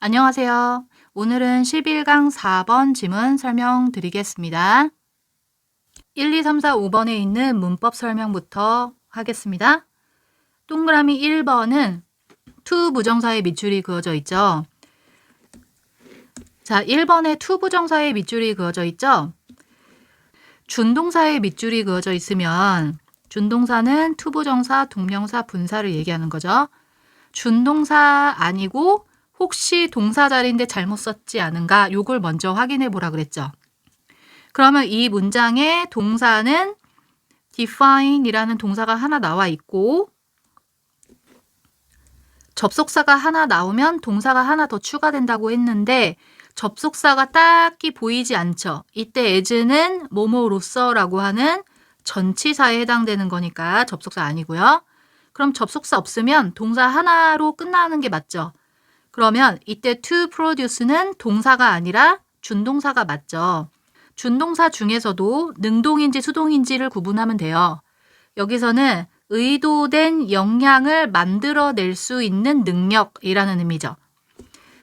안녕하세요. 오늘은 11강 4번 지문 설명드리겠습니다. 1, 2, 3, 4, 5번에 있는 문법 설명부터 하겠습니다. 동그라미 1번은 to 부정사의 밑줄이 그어져 있죠. 자, 1번에 to 부정사의 밑줄이 그어져 있죠. 준동사의 밑줄이 그어져 있으면 준동사는 to 부정사, 동명사, 분사를 얘기하는 거죠. 준동사 아니고 혹시 동사 자리인데 잘못 썼지 않은가 요걸 먼저 확인해 보라 그랬죠. 그러면 이 문장의 동사는 define이라는 동사가 하나 나와 있고 접속사가 하나 나오면 동사가 하나 더 추가된다고 했는데 접속사가 딱히 보이지 않죠. 이때 as는 뭐뭐로서라고 하는 전치사에 해당되는 거니까 접속사 아니고요. 그럼 접속사 없으면 동사 하나로 끝나는 게 맞죠. 그러면 이때 to produce는 동사가 아니라 준동사가 맞죠. 준동사 중에서도 능동인지 수동인지를 구분하면 돼요. 여기서는 의도된 영향을 만들어낼 수 있는 능력이라는 의미죠.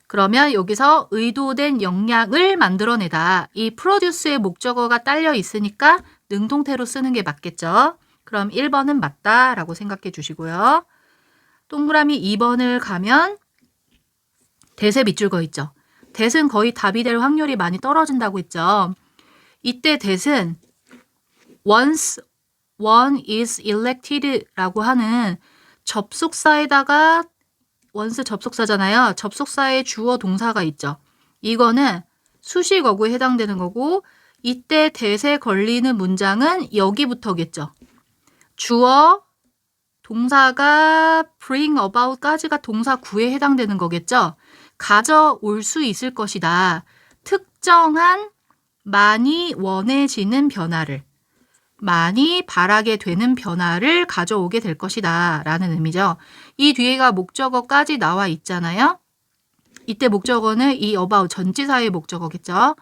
그러면 여기서 의도된 영향을 만들어내다. 이 produce의 목적어가 딸려 있으니까 능동태로 쓰는 게 맞겠죠. 그럼 1번은 맞다라고 생각해 주시고요. 동그라미 2번을 가면 대세 밑줄 거 있죠. 대은 거의 답이 될 확률이 많이 떨어진다고 했죠. 이때 대은 once one is elected라고 하는 접속사에다가 once 접속사잖아요. 접속사에 주어 동사가 있죠. 이거는 수식어구에 해당되는 거고 이때 대세 걸리는 문장은 여기부터겠죠. 주어 동사가 bring about까지가 동사 구에 해당되는 거겠죠. 가져올 수 있을 것이다. 특정한 많이 원해지는 변화를 많이 바라게 되는 변화를 가져오게 될 것이다. 라는 의미죠. 이 뒤에가 목적어까지 나와 있잖아요. 이때 목적어는 이 about 전치사의 목적어겠죠.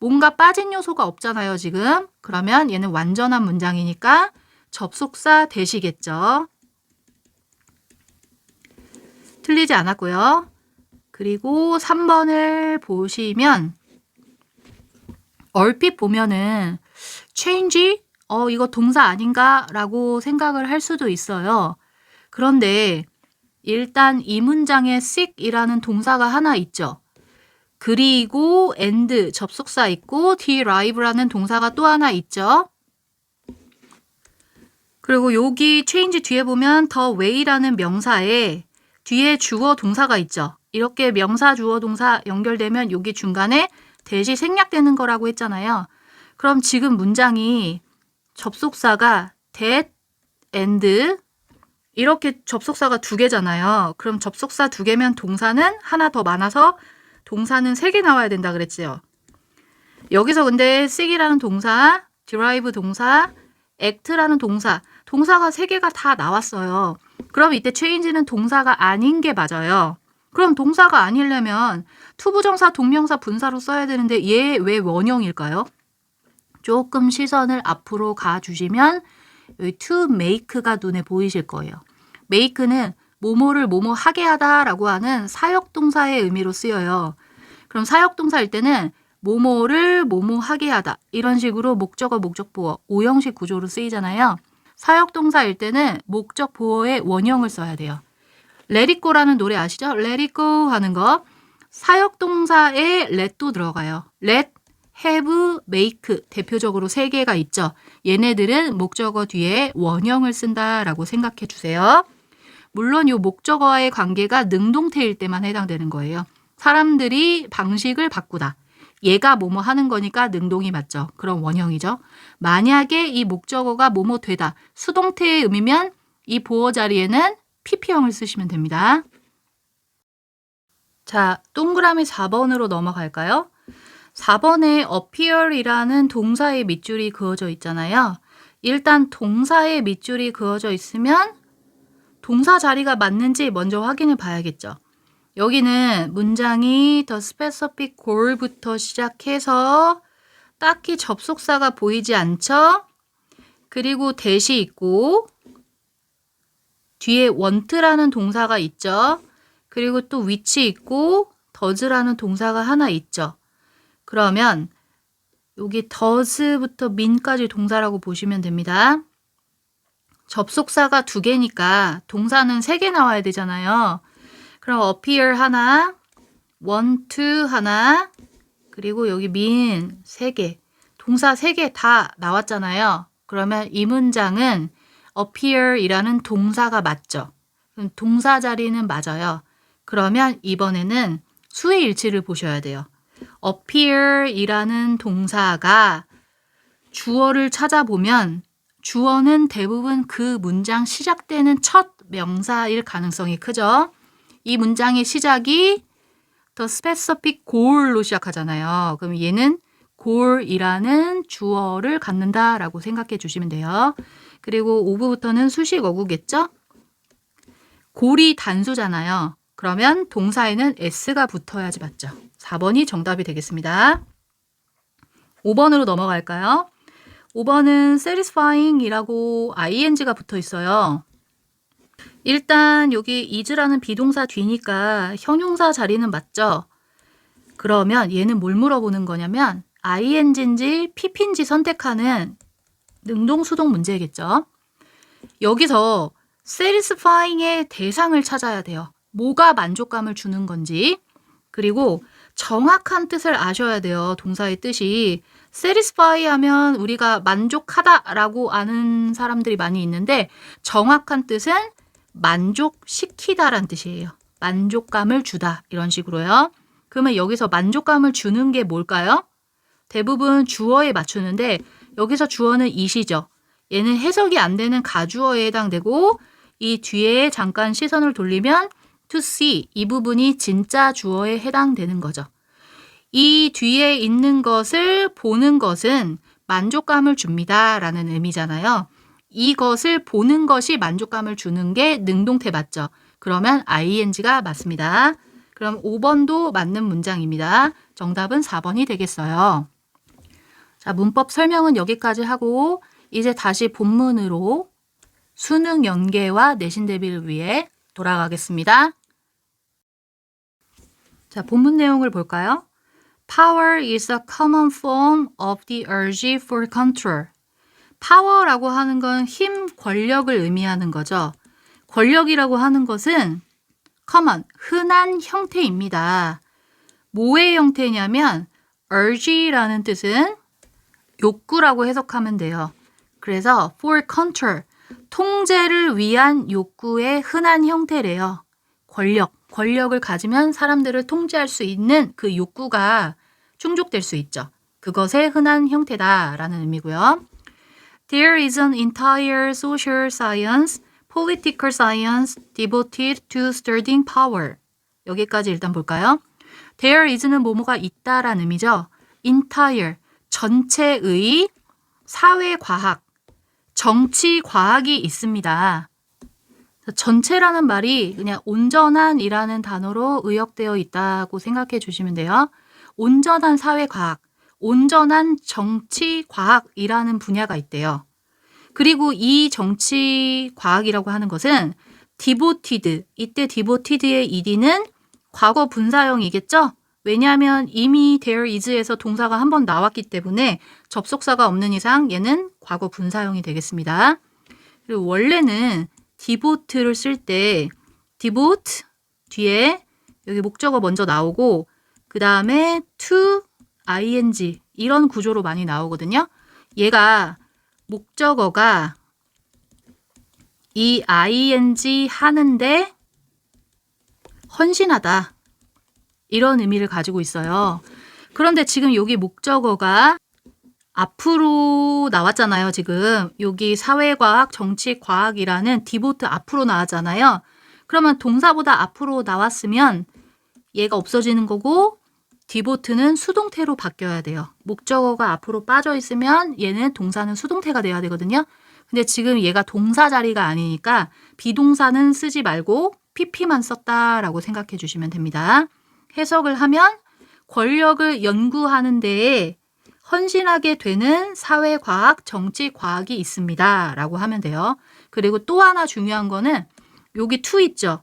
뭔가 빠진 요소가 없잖아요, 지금. 그러면 얘는 완전한 문장이니까 접속사 대시겠죠. 틀리지 않았고요. 그리고 3번을 보시면 얼핏 보면은 change 어 이거 동사 아닌가라고 생각을 할 수도 있어요. 그런데 일단 이 문장에 seek이라는 동사가 하나 있죠. 그리고 and 접속사 있고 derive라는 동사가 또 하나 있죠. 그리고 여기 change 뒤에 보면 the way라는 명사에 뒤에 주어 동사가 있죠. 이렇게 명사 주어 동사 연결되면 여기 중간에 대시 생략되는 거라고 했잖아요. 그럼 지금 문장이 접속사가 that and 이렇게 접속사가 두 개잖아요. 그럼 접속사 두 개면 동사는 하나 더 많아서 동사는 세 개 나와야 된다 그랬지요. 여기서 근데 seek이라는 동사, derive 동사, act라는 동사, 동사가 세 개가 다 나왔어요. 그럼 이때 change는 동사가 아닌 게 맞아요. 그럼 동사가 아니려면 투부정사, 동명사, 분사로 써야 되는데 얘 왜 원형일까요? 조금 시선을 앞으로 가주시면 여기 to make가 눈에 보이실 거예요. make는 뭐뭐를 뭐뭐 하게 하다라고 하는 사역동사의 의미로 쓰여요. 그럼 사역동사일 때는 뭐뭐를 뭐뭐 하게 하다 이런 식으로 목적어, 목적 보어, 오형식 구조로 쓰이잖아요. 사역동사일 때는 목적 보어의 원형을 써야 돼요. Go라는 노래 아시죠? Go 하는 거. 사역동사에 let도 들어가요. let, have, make 대표적으로 세 개가 있죠. 얘네들은 목적어 뒤에 원형을 쓴다라고 생각해 주세요. 물론 이 목적어와의 관계가 능동태일 때만 해당되는 거예요. 사람들이 방식을 바꾸다. 얘가 뭐뭐 하는 거니까 능동이 맞죠. 그럼 원형이죠. 만약에 이 목적어가 뭐뭐 되다. 수동태의 의미면 이 보어 자리에는 PP형을 쓰시면 됩니다. 자, 동그라미 4번으로 넘어갈까요? 4번에 appear이라는 동사의 밑줄이 그어져 있잖아요. 일단 동사의 밑줄이 그어져 있으면 동사 자리가 맞는지 먼저 확인해 봐야겠죠. 여기는 문장이 the specific goal부터 시작해서 딱히 접속사가 보이지 않죠? 그리고 대시 있고 뒤에 want라는 동사가 있죠. 그리고 또 위치 있고 does라는 동사가 하나 있죠. 그러면 여기 does부터 mean까지 동사라고 보시면 됩니다. 접속사가 두 개니까 동사는 세 개 나와야 되잖아요. 그럼 appear 하나, want to 하나, 그리고 여기 mean 세 개. 동사 세 개 다 나왔잖아요. 그러면 이 문장은 appear이라는 동사가 맞죠. 그럼 동사 자리는 맞아요. 그러면 이번에는 수의 일치를 보셔야 돼요. appear이라는 동사가 주어를 찾아보면 주어는 대부분 그 문장 시작되는 첫 명사일 가능성이 크죠. 이 문장의 시작이 the specific goal로 시작하잖아요. 그럼 얘는 goal이라는 주어를 갖는다라고 생각해 주시면 돼요. 그리고 5부부터는 수식 어구겠죠? 골이 단수잖아요. 그러면 동사에는 s가 붙어야지 맞죠. 4번이 정답이 되겠습니다. 5번으로 넘어갈까요? 5번은 satisfying이라고 ing가 붙어 있어요. 일단 여기 is라는 비동사 뒤니까 형용사 자리는 맞죠? 그러면 얘는 뭘 물어보는 거냐면 ing인지 pp인지 선택하는 능동수동 문제겠죠? 여기서 satisfying의 대상을 찾아야 돼요. 뭐가 만족감을 주는 건지. 그리고 정확한 뜻을 아셔야 돼요. 동사의 뜻이. satisfy 하면 우리가 만족하다라고 아는 사람들이 많이 있는데 정확한 뜻은 만족시키다란 뜻이에요. 만족감을 주다 이런 식으로요. 그러면 여기서 만족감을 주는 게 뭘까요? 대부분 주어에 맞추는데 여기서 주어는 이시죠. 얘는 해석이 안 되는 가주어에 해당되고 이 뒤에 잠깐 시선을 돌리면 to see 이 부분이 진짜 주어에 해당되는 거죠. 이 뒤에 있는 것을 보는 것은 만족감을 줍니다. 라는 의미잖아요. 이것을 보는 것이 만족감을 주는 게 능동태 맞죠? 그러면 ing가 맞습니다. 그럼 5번도 맞는 문장입니다. 정답은 4번이 되겠어요. 자, 문법 설명은 여기까지 하고 이제 다시 본문으로 수능 연계와 내신 대비를 위해 돌아가겠습니다. 자, 본문 내용을 볼까요? Power is a common form of the urge for control. 파워라고 하는 건 힘, 권력을 의미하는 거죠. 권력이라고 하는 것은 common, 흔한 형태입니다. 뭐의 형태냐면 urge라는 뜻은 욕구라고 해석하면 돼요. 그래서 for control, 통제를 위한 욕구의 흔한 형태래요. 권력, 권력을 가지면 사람들을 통제할 수 있는 그 욕구가 충족될 수 있죠. 그것의 흔한 형태다라는 의미고요. There is an entire social science, political science devoted to sturdying power. 여기까지 일단 볼까요? There is는 뭐뭐가 있다라는 의미죠. entire, 전체의 사회과학, 정치과학이 있습니다. 전체라는 말이 그냥 온전한이라는 단어로 의역되어 있다고 생각해 주시면 돼요. 온전한 사회과학, 온전한 정치과학이라는 분야가 있대요. 그리고 이 정치과학이라고 하는 것은 디보티드, 이때 디보티드의 ed는 과거 분사형이겠죠? 왜냐하면 이미 there is에서 동사가 한 번 나왔기 때문에 접속사가 없는 이상 얘는 과거 분사형이 되겠습니다. 그리고 원래는 devote를 쓸 때 devote 뒤에 여기 목적어 먼저 나오고 그 다음에 to ing 이런 구조로 많이 나오거든요. 얘가 목적어가 이 ing 하는데 헌신하다 이런 의미를 가지고 있어요. 그런데 지금 여기 목적어가 앞으로 나왔잖아요, 지금. 여기 사회과학, 정치과학이라는 디보트 앞으로 나왔잖아요. 그러면 동사보다 앞으로 나왔으면 얘가 없어지는 거고 디보트는 수동태로 바뀌어야 돼요. 목적어가 앞으로 빠져 있으면 얘는 동사는 수동태가 돼야 되거든요. 근데 지금 얘가 동사 자리가 아니니까 비동사는 쓰지 말고 pp만 썼다라고 생각해 주시면 됩니다. 해석을 하면 권력을 연구하는 데에 헌신하게 되는 사회과학, 정치과학이 있습니다. 라고 하면 돼요. 그리고 또 하나 중요한 거는 여기 to 있죠.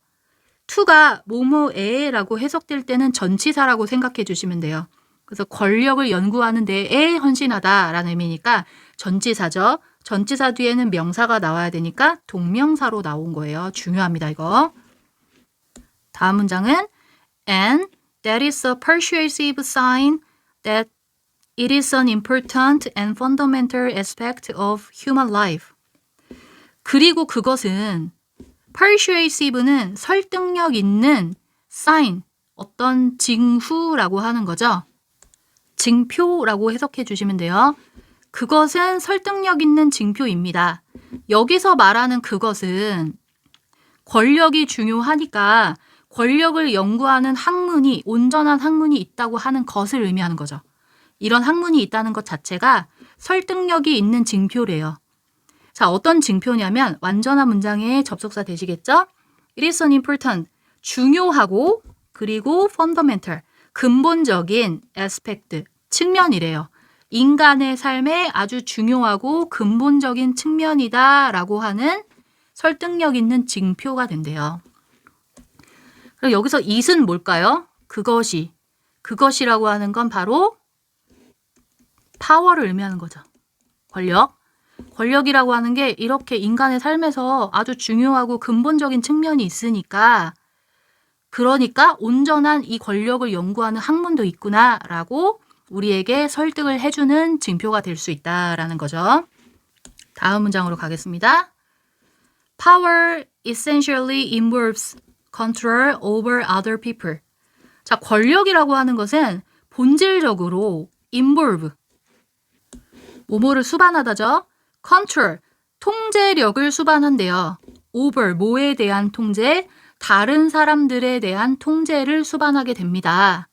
to가 뭐뭐에라고 해석될 때는 전치사라고 생각해 주시면 돼요. 그래서 권력을 연구하는 데에 헌신하다라는 의미니까 전치사죠. 전치사 뒤에는 명사가 나와야 되니까 동명사로 나온 거예요. 중요합니다, 이거. 다음 문장은 and that is a persuasive sign that it is an important and fundamental aspect of human life. 그리고 그것은 persuasive는 설득력 있는 sign, 어떤 징후라고 하는 거죠. 징표라고 해석해 주시면 돼요. 그것은 설득력 있는 징표입니다. 여기서 말하는 그것은 권력이 중요하니까 권력을 연구하는 학문이 온전한 학문이 있다고 하는 것을 의미하는 거죠. 이런 학문이 있다는 것 자체가 설득력이 있는 징표래요. 자, 어떤 징표냐면 완전한 문장의 접속사 되시겠죠? It is an important, 중요하고 그리고 fundamental, 근본적인 aspect, 측면이래요. 인간의 삶에 아주 중요하고 근본적인 측면이다라고 하는 설득력 있는 징표가 된대요. 여기서 it은 뭘까요? 그것이. 그것이라고 하는 건 바로 파워를 의미하는 거죠. 권력. 권력이라고 하는 게 이렇게 인간의 삶에서 아주 중요하고 근본적인 측면이 있으니까 그러니까 온전한 이 권력을 연구하는 학문도 있구나라고 우리에게 설득을 해주는 징표가 될 수 있다라는 거죠. 다음 문장으로 가겠습니다. Power essentially involves control over other people. 자, 권력이라고 하는 것은 본질적으로 involve, 뭐뭐를 수반하다죠. control, 통제력을 수반한대요. over, 뭐에 대한 통제, 다른 사람들에 대한 통제를 수반하게 됩니다.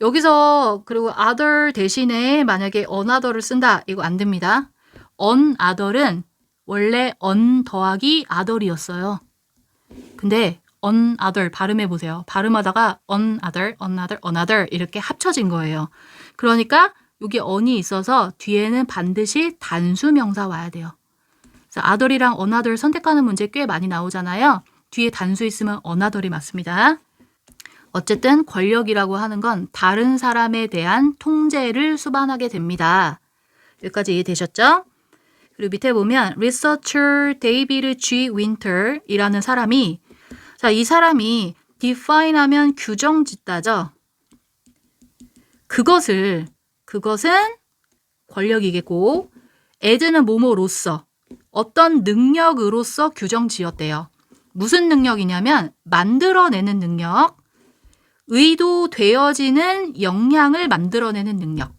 여기서 그리고 other 대신에 만약에 another를 쓴다. 이거 안 됩니다. on other은 원래 on 더하기 other이었어요. 근데 on other 발음해 보세요. 발음하다가 on other, another, another 이렇게 합쳐진 거예요. 그러니까 여기 on이 있어서 뒤에는 반드시 단수 명사 와야 돼요. 그래서 other이랑 another 선택하는 문제 꽤 많이 나오잖아요. 뒤에 단수 있으면 another이 맞습니다. 어쨌든 권력이라고 하는 건 다른 사람에 대한 통제를 수반하게 됩니다. 여기까지 이해되셨죠? 그리고 밑에 보면 researcher 데이비드 G 윈터이라는 사람이 자, 이 사람이 define 하면 규정 짓다죠. 그것을 그것은 권력이겠고 as는 뭐뭐로서 어떤 능력으로서 규정 지었대요. 무슨 능력이냐면 만들어내는 능력, 의도되어지는 영향을 만들어내는 능력.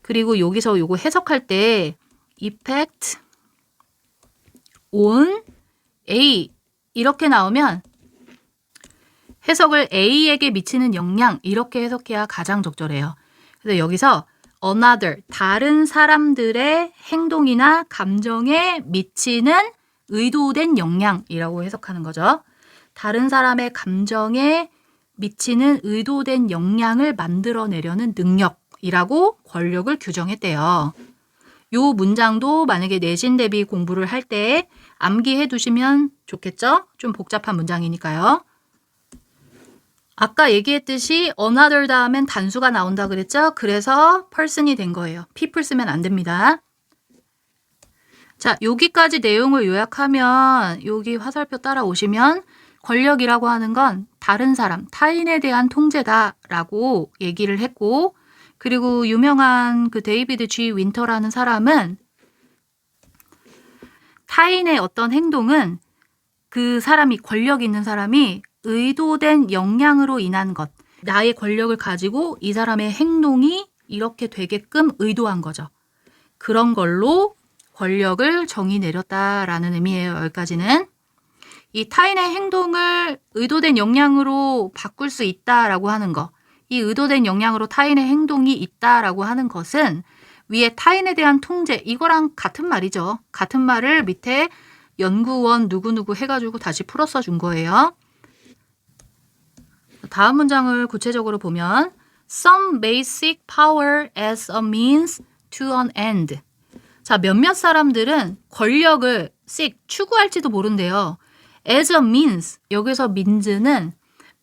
그리고 여기서 요거 해석할 때 effect on A 이렇게 나오면 해석을 A에게 미치는 영향 이렇게 해석해야 가장 적절해요. 그래서 여기서 another 다른 사람들의 행동이나 감정에 미치는 의도된 영향이라고 해석하는 거죠. 다른 사람의 감정에 미치는 의도된 영향을 만들어내려는 능력이라고 권력을 규정했대요. 요 문장도 만약에 내신 대비 공부를 할 때 암기해 두시면 좋겠죠? 좀 복잡한 문장이니까요. 아까 얘기했듯이 another 다음엔 단수가 나온다 그랬죠? 그래서 person이 된 거예요. people 쓰면 안 됩니다. 자, 여기까지 내용을 요약하면 여기 화살표 따라오시면 권력이라고 하는 건 다른 사람, 타인에 대한 통제다라고 얘기를 했고 그리고 유명한 그 데이비드 G 윈터라는 사람은 타인의 어떤 행동은 그 사람이 권력 있는 사람이 의도된 영향으로 인한 것, 나의 권력을 가지고 이 사람의 행동이 이렇게 되게끔 의도한 거죠. 그런 걸로 권력을 정의 내렸다라는 의미예요. 여기까지는. 이 타인의 행동을 의도된 영향으로 바꿀 수 있다라고 하는 거. 이 의도된 영향으로 타인의 행동이 있다라고 하는 것은 위에 타인에 대한 통제 이거랑 같은 말이죠. 같은 말을 밑에 연구원 누구누구 해가지고 다시 풀어서 준 거예요. 다음 문장을 구체적으로 보면 Some basic power as a means to an end. 자, 몇몇 사람들은 권력을 seek, 추구할지도 모른대요. as a means 여기서 means는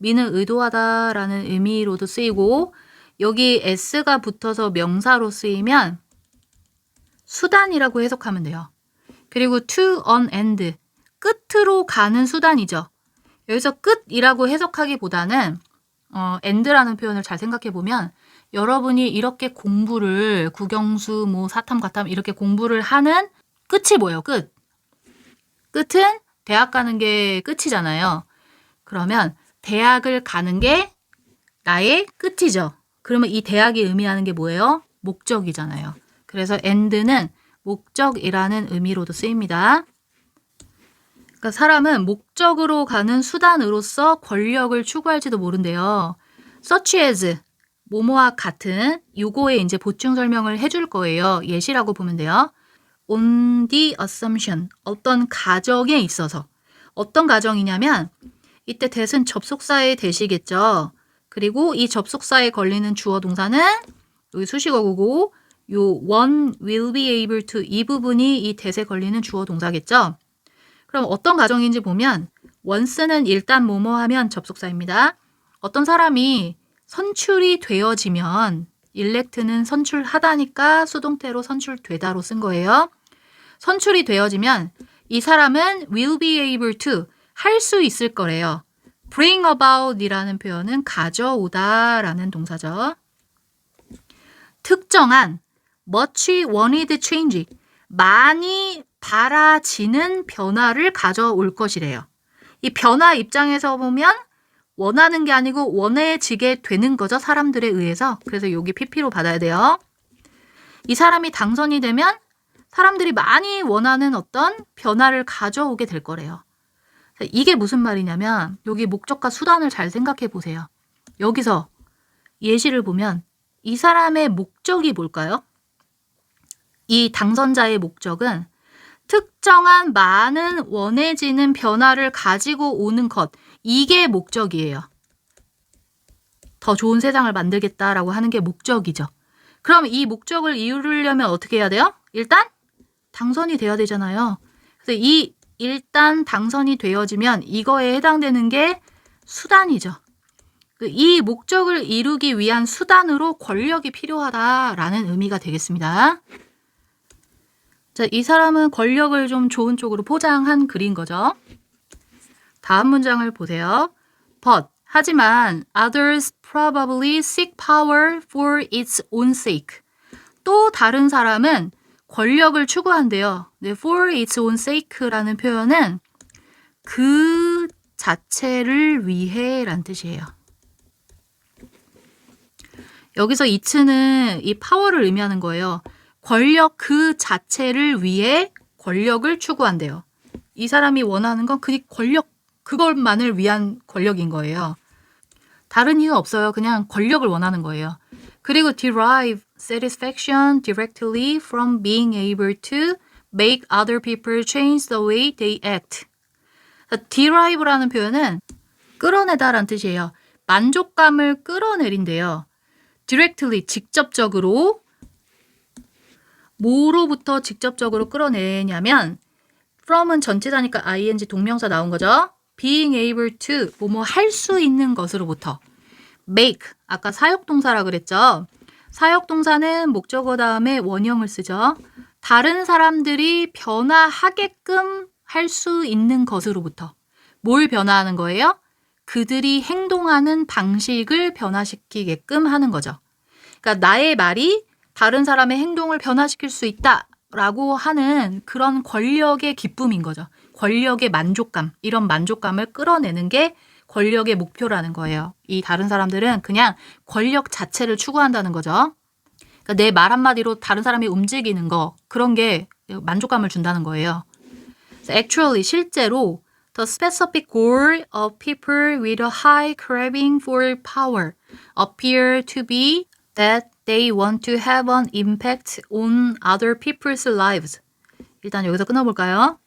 mean은 의도하다라는 의미로도 쓰이고 여기 s가 붙어서 명사로 쓰이면 수단이라고 해석하면 돼요. 그리고 to an end 끝으로 가는 수단이죠. 여기서 끝이라고 해석하기보다는 어, end라는 표현을 잘 생각해 보면 여러분이 이렇게 공부를 국영수 뭐 사탐 과탐 이렇게 공부를 하는 끝이 뭐예요? 끝. 끝은 대학 가는 게 끝이잖아요. 그러면 대학을 가는 게 나의 끝이죠. 그러면 이 대학이 의미하는 게 뭐예요? 목적이잖아요. 그래서 end는 목적이라는 의미로도 쓰입니다. 그러니까 사람은 목적으로 가는 수단으로서 권력을 추구할지도 모른대요. such as 뭐뭐와 같은 요거에 이제 보충 설명을 해줄 거예요. 예시라고 보면 돼요. on the assumption 어떤 가정에 있어서 어떤 가정이냐면 이때 대은 접속사의 대시겠죠. 그리고 이 접속사에 걸리는 주어 동사는 여기 수식어구고 요 one will be able to 이 부분이 이 대에 걸리는 주어 동사겠죠. 그럼 어떤 가정인지 보면 once는 일단 뭐뭐 하면 접속사입니다. 어떤 사람이 선출이 되어지면 일렉트는 선출하다니까 수동태로 선출되다로 쓴 거예요. 선출이 되어지면 이 사람은 will be able to 할 수 있을 거래요. bring about 이라는 표현은 가져오다 라는 동사죠. 특정한 much wanted change 많이 바라지는 변화를 가져올 것이래요. 이 변화 입장에서 보면 원하는 게 아니고 원해지게 되는 거죠. 사람들에 의해서. 그래서 여기 PP로 받아야 돼요. 이 사람이 당선이 되면 사람들이 많이 원하는 어떤 변화를 가져오게 될 거래요. 이게 무슨 말이냐면 여기 목적과 수단을 잘 생각해 보세요. 여기서 예시를 보면 이 사람의 목적이 뭘까요? 이 당선자의 목적은 특정한 많은 원해지는 변화를 가지고 오는 것. 이게 목적이에요. 더 좋은 세상을 만들겠다라고 하는 게 목적이죠. 그럼 이 목적을 이루려면 어떻게 해야 돼요? 일단 당선이 돼야 되잖아요. 그래서 이 일단 당선이 되어지면 이거에 해당되는 게 수단이죠. 그이 목적을 이루기 위한 수단으로 권력이 필요하다라는 의미가 되겠습니다. 자, 이 사람은 권력을 좀 좋은 쪽으로 포장한 글인 거죠. 다음 문장을 보세요. But 하지만 others probably seek power for its own sake. 또 다른 사람은 권력을 추구한대요. 네, for its own sake라는 표현은 그 자체를 위해 란 뜻이에요. 여기서 it는 이 파워를 의미하는 거예요. 권력 그 자체를 위해 권력을 추구한대요. 이 사람이 원하는 건 그 권력, 그것만을 위한 권력인 거예요. 다른 이유 없어요. 그냥 권력을 원하는 거예요. 그리고 derive satisfaction directly from being able to make other people change the way they act. derive라는 표현은 끌어내다라는 뜻이에요. 만족감을 끌어내린대요. directly 직접적으로 뭐로부터 직접적으로 끌어내냐면 from은 전체자니까 ing 동명사 나온 거죠. being able to 뭐뭐 할 수 있는 것으로부터 make 아까 사역동사라 그랬죠. 사역동사는 목적어 다음에 원형을 쓰죠. 다른 사람들이 변화하게끔 할 수 있는 것으로부터 뭘 변화하는 거예요? 그들이 행동하는 방식을 변화시키게끔 하는 거죠. 그러니까 나의 말이 다른 사람의 행동을 변화시킬 수 있다 라고 하는 그런 권력의 기쁨인 거죠. 권력의 만족감, 이런 만족감을 끌어내는 게 권력의 목표라는 거예요. 이 다른 사람들은 그냥 권력 자체를 추구한다는 거죠. 그러니까 내 말 한마디로 다른 사람이 움직이는 거, 그런 게 만족감을 준다는 거예요. Actually, 실제로 The specific goal of people with a high craving for power appear to be that they want to have an impact on other people's lives. 일단 여기서 끊어볼까요?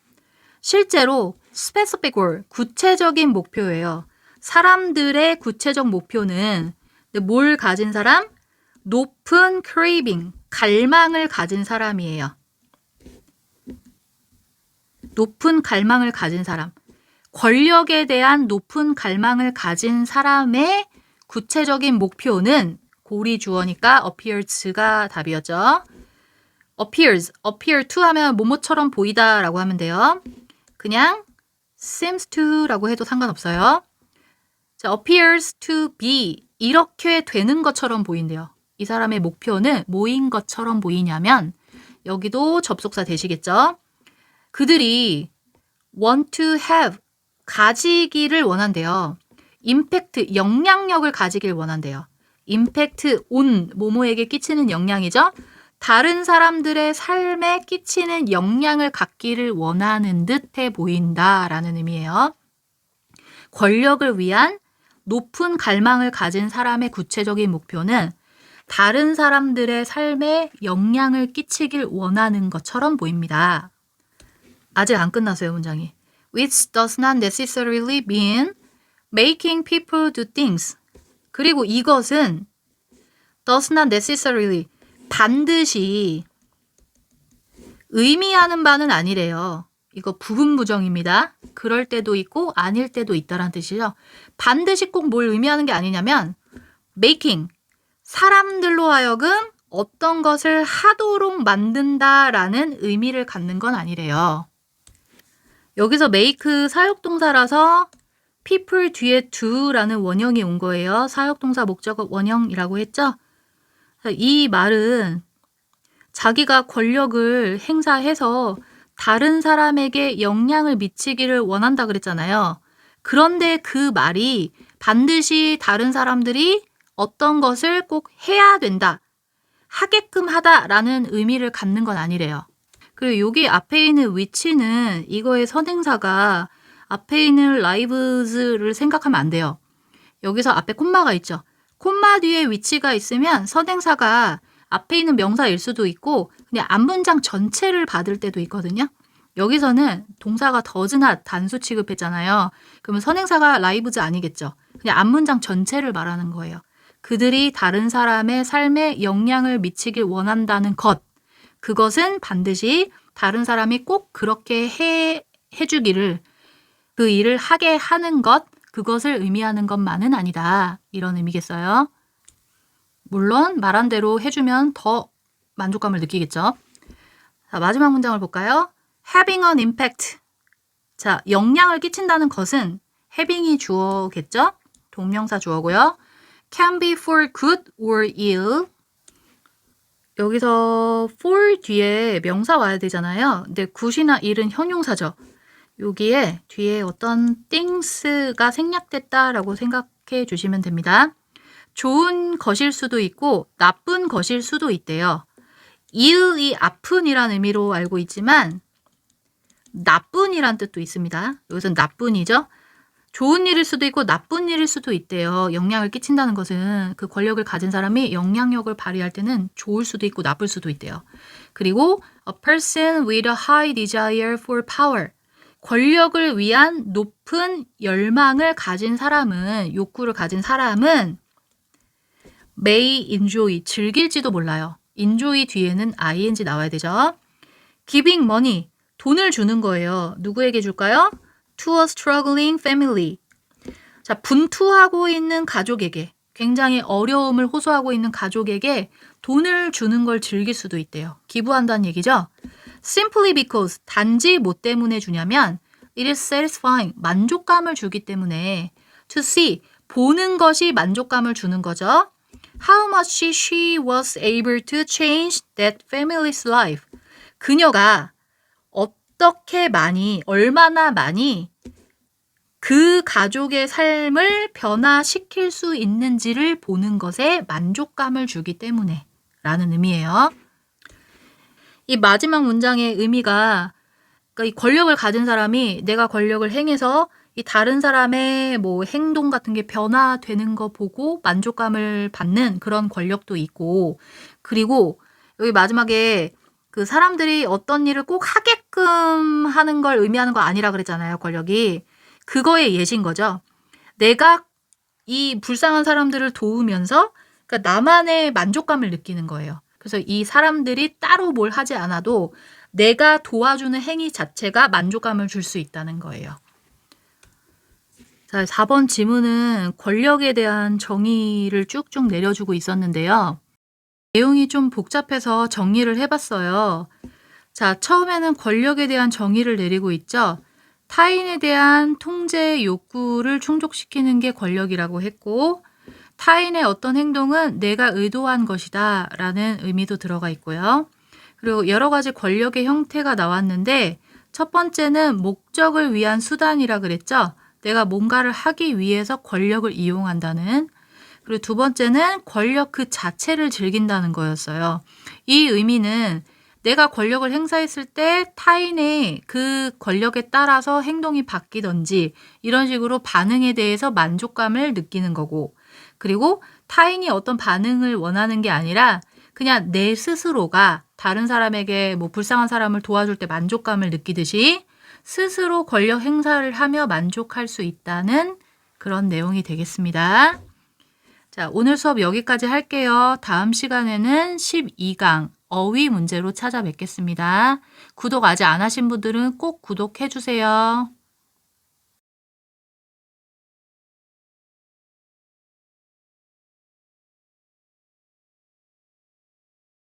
실제로 specific goal, 구체적인 목표예요. 사람들의 구체적 목표는 뭘 가진 사람? 높은 craving, 갈망을 가진 사람이에요. 높은 갈망을 가진 사람. 권력에 대한 높은 갈망을 가진 사람의 구체적인 목표는 고리 주어니까 appears가 답이었죠. appears, appear to 하면 뭐뭐처럼 보이다 라고 하면 돼요. 그냥 seems to라고 해도 상관없어요. 자, appears to be 이렇게 되는 것처럼 보인대요. 이 사람의 목표는 뭐인 것처럼 보이냐면 여기도 접속사 되시겠죠? 그들이 want to have 가지기를 원한대요. 임팩트 영향력을 가지길 원한대요. 임팩트 온 모모에게 끼치는 영향이죠. 다른 사람들의 삶에 끼치는 영향을 갖기를 원하는 듯해 보인다라는 의미예요. 권력을 위한 높은 갈망을 가진 사람의 구체적인 목표는 다른 사람들의 삶에 영향을 끼치길 원하는 것처럼 보입니다. 아직 안 끝났어요, 문장이. Which does not necessarily mean making people do things. 그리고 이것은 does not necessarily 반드시 의미하는 바는 아니래요. 이거 부분 부정입니다. 그럴 때도 있고 아닐 때도 있다라는 뜻이죠. 반드시 꼭 뭘 의미하는 게 아니냐면 making 사람들로 하여금 어떤 것을 하도록 만든다라는 의미를 갖는 건 아니래요. 여기서 make 사역동사라서 people 뒤에 do라는 원형이 온 거예요. 사역동사 목적어 원형이라고 했죠. 이 말은 자기가 권력을 행사해서 다른 사람에게 영향을 미치기를 원한다 그랬잖아요. 그런데 그 말이 반드시 다른 사람들이 어떤 것을 꼭 해야 된다, 하게끔 하다라는 의미를 갖는 건 아니래요. 그리고 여기 앞에 있는 위치는 이거의 선행사가 앞에 있는 lives를 생각하면 안 돼요. 여기서 앞에 콤마가 있죠. 콤마 뒤에 위치가 있으면 선행사가 앞에 있는 명사일 수도 있고 그냥 앞문장 전체를 받을 때도 있거든요. 여기서는 동사가 더즈나 단수 취급했잖아요. 그러면 선행사가 라이브즈 아니겠죠. 그냥 앞문장 전체를 말하는 거예요. 그들이 다른 사람의 삶에 영향을 미치길 원한다는 것. 그것은 반드시 다른 사람이 꼭 그렇게 해, 해주기를 그 일을 하게 하는 것, 그것을 의미하는 것만은 아니다. 이런 의미겠어요. 물론 말한 대로 해주면 더 만족감을 느끼겠죠. 자, 마지막 문장을 볼까요? having an impact. 자, 영향을 끼친다는 것은 having이 주어겠죠? 동명사 주어고요. can be for good or ill. 여기서 for 뒤에 명사 와야 되잖아요. 근데 good이나 ill은 형용사죠. 여기에 뒤에 어떤 things가 생략됐다라고 생각해 주시면 됩니다. 좋은 것일 수도 있고 나쁜 것일 수도 있대요. ill이 아픈이란 의미로 알고 있지만 나쁜이란 뜻도 있습니다. 여기서 나쁜이죠. 좋은 일일 수도 있고 나쁜 일일 수도 있대요. 영향을 끼친다는 것은 그 권력을 가진 사람이 영향력을 발휘할 때는 좋을 수도 있고 나쁠 수도 있대요. 그리고 a person with a high desire for power. 권력을 위한 높은 열망을 가진 사람은 욕구를 가진 사람은 may enjoy 즐길지도 몰라요. enjoy 뒤에는 ing 나와야 되죠. giving money 돈을 주는 거예요. 누구에게 줄까요? to a struggling family. 자, 분투하고 있는 가족에게, 굉장히 어려움을 호소하고 있는 가족에게 돈을 주는 걸 즐길 수도 있대요. 기부한다는 얘기죠. Simply because, 단지 뭐 때문에 주냐면, it is satisfying, 만족감을 주기 때문에, to see, 보는 것이 만족감을 주는 거죠. How much she was able to change that family's life. 그녀가 어떻게 많이, 얼마나 많이 그 가족의 삶을 변화시킬 수 있는지를 보는 것에 만족감을 주기 때문에 라는 의미예요. 이 마지막 문장의 의미가 그러니까 이 권력을 가진 사람이 내가 권력을 행해서 이 다른 사람의 뭐 행동 같은 게 변화되는 거 보고 만족감을 받는 그런 권력도 있고 그리고 여기 마지막에 그 사람들이 어떤 일을 꼭 하게끔 하는 걸 의미하는 거 아니라 그랬잖아요, 권력이. 그거의 예신 거죠. 내가 이 불쌍한 사람들을 도우면서 그러니까 나만의 만족감을 느끼는 거예요. 그래서 이 사람들이 따로 뭘 하지 않아도 내가 도와주는 행위 자체가 만족감을 줄 수 있다는 거예요. 자, 4번 지문은 권력에 대한 정의를 쭉쭉 내려주고 있었는데요. 내용이 좀 복잡해서 정리를 해봤어요. 자, 처음에는 권력에 대한 정의를 내리고 있죠. 타인에 대한 통제 욕구를 충족시키는 게 권력이라고 했고, 타인의 어떤 행동은 내가 의도한 것이다 라는 의미도 들어가 있고요. 그리고 여러 가지 권력의 형태가 나왔는데, 첫 번째는 목적을 위한 수단이라 그랬죠. 내가 뭔가를 하기 위해서 권력을 이용한다는. 그리고 두 번째는 권력 그 자체를 즐긴다는 거였어요. 이 의미는 내가 권력을 행사했을 때 타인의 그 권력에 따라서 행동이 바뀌던지 이런 식으로 반응에 대해서 만족감을 느끼는 거고 그리고 타인이 어떤 반응을 원하는 게 아니라 그냥 내 스스로가 다른 사람에게 뭐 불쌍한 사람을 도와줄 때 만족감을 느끼듯이 스스로 권력 행사를 하며 만족할 수 있다는 그런 내용이 되겠습니다. 자, 오늘 수업 여기까지 할게요. 다음 시간에는 12강 어휘 문제로 찾아뵙겠습니다. 구독 아직 안 하신 분들은 꼭 구독해 주세요.